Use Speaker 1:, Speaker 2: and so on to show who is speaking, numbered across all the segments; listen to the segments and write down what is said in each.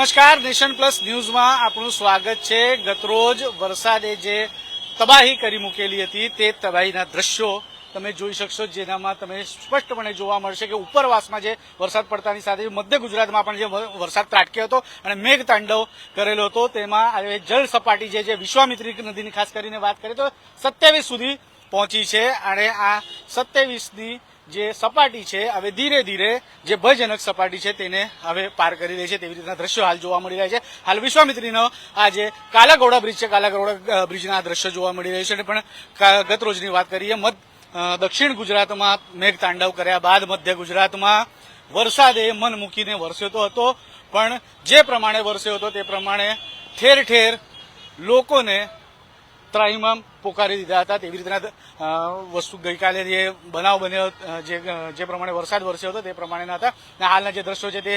Speaker 1: નમસ્કાર, nation plus ન્યૂઝમાં આપણું સ્વાગત છે. ગતરોજ વરસાદે જે તબાહી કરી મૂકેલી હતી, તે તબાહીના દ્રશ્યો તમે જોઈ શકશો, જેનામાં તમે સ્પષ્ટપણે જોવા મળશે કે ઉપરવાસમાં જે વરસાદ પડતાની સાથે મધ્ય ગુજરાતમાં પણ જે વરસાદ ત્રાટક્યો હતો અને મેઘ તાંડવ કરેલો હતો. તેમાં જળ સપાટી જે વિશ્વામિત્રી નદીની ખાસ કરીને વાત કરીએ તો સત્યાવીસ સુધી પહોંચી છે અને આ સત્યાવીસની જે સપાટી છે, હવે ધીરે ધીરે જે ભયજનક સપાટી છે તેને હવે પાર કરી રહી છે તેવી રીતના દ્રશ્યો હાલ જોવા મળી રહ્યા છે. હાલ વિશ્વામિત્રીનો આ જે કાલાઘોડા બ્રિજ છે કાલાઘોડા બ્રિજના દ્રશ્યો જોવા મળી રહ્યા છે. અને પણ કા- ગત વાત કરીએ, મધ દક્ષિણ ગુજરાતમાં મેઘ તાંડવ કર્યા બાદ મધ્ય ગુજરાતમાં વરસાદે મન મૂકીને વરસ્યો હતો. પણ જે પ્રમાણે વરસ્યો હતો તે પ્રમાણે ઠેર ઠેર લોકોને ત્રાહિમામ પોકારી દીધા હતા તેવી રીતના વસ્તુ ગઈકાલે જે બનાવ બન્યો જે જે પ્રમાણે વરસાદ વરસ્યો હતો તે પ્રમાણેના હતા. અને હાલના જે દ્રશ્યો છે તે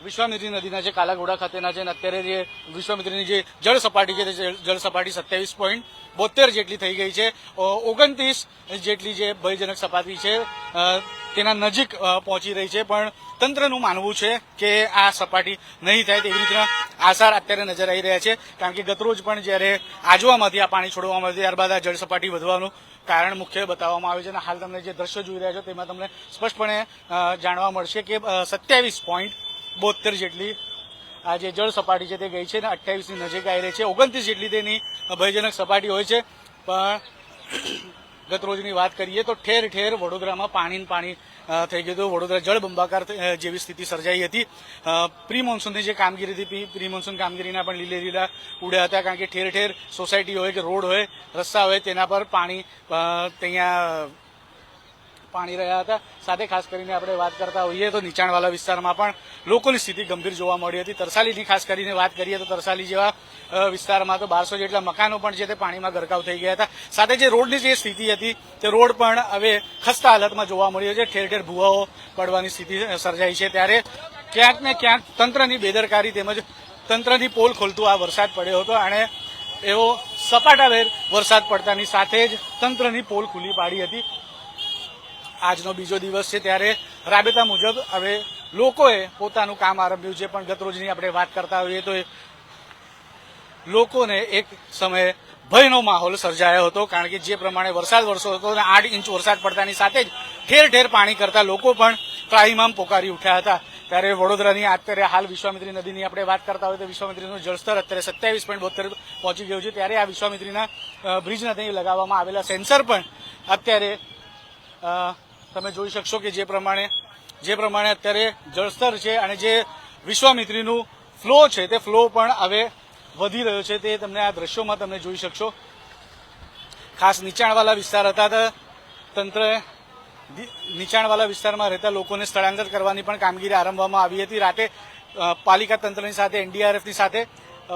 Speaker 1: વિશ્વામિત્રી નદીના જે કાલાઘોડા ખાતેના છે અને અત્યારે જે વિશ્વામિત્રીની જે જળ સપાટી છે તે જળ સપાટી સત્યાવીસ પોઈન્ટ બોતેર જેટલી થઈ ગઈ છે. ઓગણત્રીસ જેટલી જે ભયજનક સપાટી છે તેના નજીક પહોંચી રહી છે. પણ તંત્રનું માનવું છે કે આ સપાટી નહીં થાય તેવી રીતના આસાર અત્યારે નજર આવી રહ્યા છે. કારણ કે ગતરોજ પણ જ્યારે આજવામાંથી આ પાણી છોડવામાં આવ્યું ત્યારબાદ આ જળ સપાટી વધવાનું કારણ મુખ્ય બતાવવામાં આવ્યું છે. અને હાલ તમને જે દ્રશ્યો જોઈ રહ્યા છો તેમાં તમને સ્પષ્ટપણે જાણવા મળશે કે સત્યાવીસ પોઈન્ટ બોતેર જેટલી આ જે જળ સપાટી છે તે ગઈ છે અને અઠ્યાવીસની નજીક આવી રહી છે. ઓગણત્રીસ જેટલી તેની ભયજનક સપાટી હોય છે. પણ ગત રોજની વાત કરીએ તો ઠેર ઠેર વડોદરામાં પાણી પાણી થઈ ગયું હતું. વડોદરા જળબંબાકાર બંબાકાર જેવી સ્થિતિ સર્જાઈ હતી. પ્રી મોન્સૂનની જે કામગીરી હતી પ્રી મોન્સૂન કામગીરીના પણ લીલે લીલા ઉડ્યા હતા કારણ કે ઠેર ઠેર સોસાયટી હોય કે રોડ હોય, રસ્તા હોય, તેના પર પાણી ત્યાં પાણી રહ્યા હતા. સાથે ખાસ કરીને આપણે વાત કરતા હોઈએ તો નીચાણવાળા વિસ્તારમાં પણ લોકોની સ્થિતિ ગંભીર જોવા મળી હતી. તરસાલીની ખાસ કરીને વાત કરીએ તો તરસાલી જેવા વિસ્તારમાં તો બારસો જેટલા મકાનો પણ છે તે પાણીમાં ગરકાવ થઈ ગયા હતા. સાથે જે રોડની જે સ્થિતિ હતી તે રોડ પણ હવે ખસ્તા હાલતમાં જોવા મળ્યો છે. ઠેર ઠેર ભૂવાઓ પડવાની સ્થિતિ સર્જાઈ છે. ત્યારે ક્યાંક ને ક્યાંક તંત્રની બેદરકારી તેમજ તંત્રની પોલ ખોલતું આ વરસાદ પડ્યો હતો. અને એવો સપાટાભેર વરસાદ પડતાની સાથે જ તંત્રની પોલ ખુલ્લી પાડી હતી. આજનો બીજો દિવસ છે ત્યારે રાબેતા મુજબ હવે લોકોએ પોતાનું કામ આરંભ્યું છે. પણ ગત રોજની આપણે વાત કરતા હોઈએ તો લોકોને એક સમયે ભયનો માહોલ સર્જાયો હતો, કારણ કે જે પ્રમાણે વરસાદ વરસો હતો અને આઠ ઇંચ વરસાદ પડતાની સાથે જ ઠેર ઠેર પાણી કરતા લોકો પણ ત્રાહિમામ પોકારી ઉઠ્યા હતા. ત્યારે વડોદરાની અત્યારે હાલ વિશ્વામિત્રી નદીની આપણે વાત કરતા હોય તો વિશ્વામિત્રીનું જળસ્તર અત્યારે સત્યાવીસ પોઈન્ટ બોતેર પહોંચી ગયું છે. ત્યારે આ વિશ્વામિત્રીના બ્રિજના ત્યાં લગાવવામાં આવેલા સેન્સર પણ અત્યારે તમે જોઈ શકશો કે જે પ્રમાણે જે પ્રમાણે અત્યારે જળસ્તર છે અને જે વિશ્વામિત્રીનું ફ્લો છે, તે ફ્લો પણ હવે વધી રહ્યો છે, તે તમને આ દ્રશ્યોમાં તમે જોઈ શકશો. ખાસ નીચાણવાળા વિસ્તાર હતા તંત્રએ નીચાણવાળા વિસ્તારમાં રહેતા લોકોને સ્થળાંતર કરવાની પણ કામગીરી આરંભવામાં આવી હતી. રાતે પાલિકા તંત્રની સાથે, એનડીઆરએફની સાથે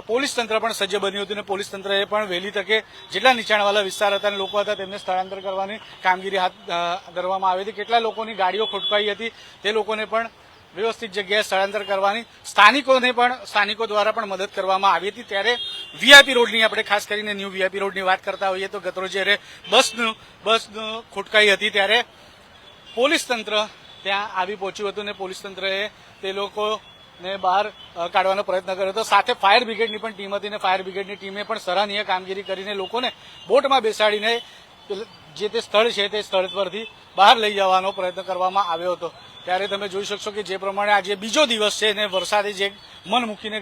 Speaker 1: પોલીસ તંત્ર પણ સજ્જ બન્યું હતું અને પોલીસ તંત્રએ પણ વહેલી તકે જેટલા નીચાણવાળા વિસ્તાર હતા અને લોકો હતા તેમને સ્થળાંતર કરવાની કામગીરી હાથ ધરવામાં આવી હતી. કેટલા લોકોની ગાડીઓ ખોટકાઈ હતી તે લોકોને પણ વ્યવસ્થિત જગ્યાએ સ્થળાંતર કરવાની સ્થાનિકોને પણ, સ્થાનિકો દ્વારા પણ મદદ કરવામાં આવી હતી. ત્યારે વીઆઈપી રોડની આપણે ખાસ કરીને ન્યૂ વીઆઈપી રોડની વાત કરતા હોઈએ તો ગતરો જ્યારે બસનું બસનું ખોટકાઈ હતી ત્યારે પોલીસ તંત્ર ત્યાં આવી પહોંચ્યું હતું અને પોલીસ તંત્રએ તે લોકોને બહાર કાઢવાનો પ્રયત્ન કર્યો હતો. સાથે ફાયર બ્રિગેડની પણ ટીમ હતી અને ફાયર બ્રિગેડની ટીમે પણ સરાહનીય કામગીરી કરીને લોકોને બોટમાં બેસાડીને જે તે સ્થળ છે તે સ્થળ પરથી બહાર લઈ જવાનો પ્રયત્ન કરવામાં આવ્યો હતો. ત્યારે તમે જોઈ શકશો કે જે પ્રમાણે આજે બીજો દિવસ છે અને વરસાદે જે મન મૂકીને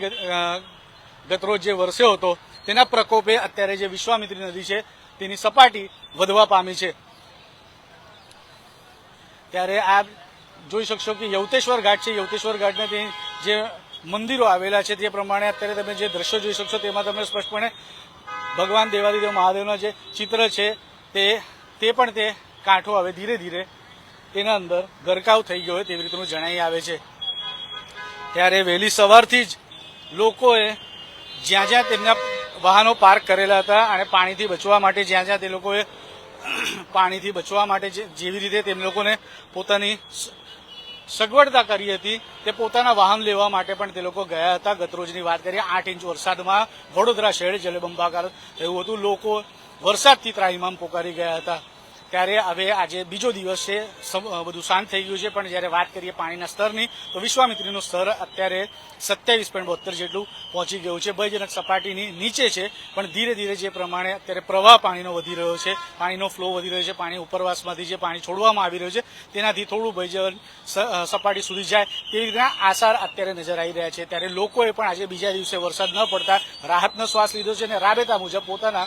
Speaker 1: ગતરો જે વરસ્યો હતો, તેના પ્રકોપે અત્યારે જે વિશ્વામિત્રી નદી છે તેની સપાટી વધવા પામી છે. ત્યારે આ જોઈ શકશો કે યવતેશ્વર ઘાટ છે. યવતેશ્વર ઘાટને તે જે મંદિરો આવેલા છે, તે પ્રમાણે અત્યારે તમે જે દ્રશ્યો જોઈ શકશો, તેમાં તમને સ્પષ્ટપણે ભગવાન દેવાદિદેવ મહાદેવનો જે ચિત્ર છે, તે તે પણ તે કાંઠો હવે ધીરે ધીરે તેના અંદર ગરકાવ થઈ ગયો હોય તેવી રીતનું જણાઈ આવે છે. ત્યારે વહેલી સવારથી જ લોકોએ જ્યાં જ્યાં તેમના વાહનો પાર્ક કરેલા હતા અને પાણીથી બચવા માટે જ્યાં જ્યાં તે લોકોએ પાણીથી બચવા માટે જેવી રીતે તેમ લોકોને પોતાની સગવડતા કરી હતી તે પોતાના વાહન લેવા માટે પણ તે લોકો ગયા હતા. ગતરોજની વાત કરીએ, આઠ ઇંચ વરસાદમાં વડોદરા શહેર જલબંબાકાર થયું હતું. લોકો વરસાદથી ત્રાહિમામ પોકારી ગયા હતા. ત્યારે હવે આજે બીજો દિવસ છે. બધું શાંત થઈ ગયું છે. પણ જ્યારે વાત કરીએ પાણીના સ્તરની, તો વિશ્વામિત્રીનું સ્તર અત્યારે સત્યાવીસ પોઈન્ટ બોતેર જેટલું પહોંચી ગયું છે. ભયજનક સપાટીની નીચે છે, પણ ધીરે ધીરે જે પ્રમાણે અત્યારે પ્રવાહ પાણીનો વધી રહ્યો છે, પાણીનો ફ્લો વધી રહ્યો છે, પાણી ઉપરવાસમાંથી જે પાણી છોડવામાં આવી રહ્યું છે, તેનાથી થોડું ભયજન સપાટી સુધી જાય તેવી રીતના આસાર અત્યારે નજર આવી રહ્યા છે. ત્યારે લોકોએ પણ આજે બીજા દિવસે વરસાદ ન પડતા રાહતનો શ્વાસ લીધો છે અને રાબેતા મુજબ પોતાના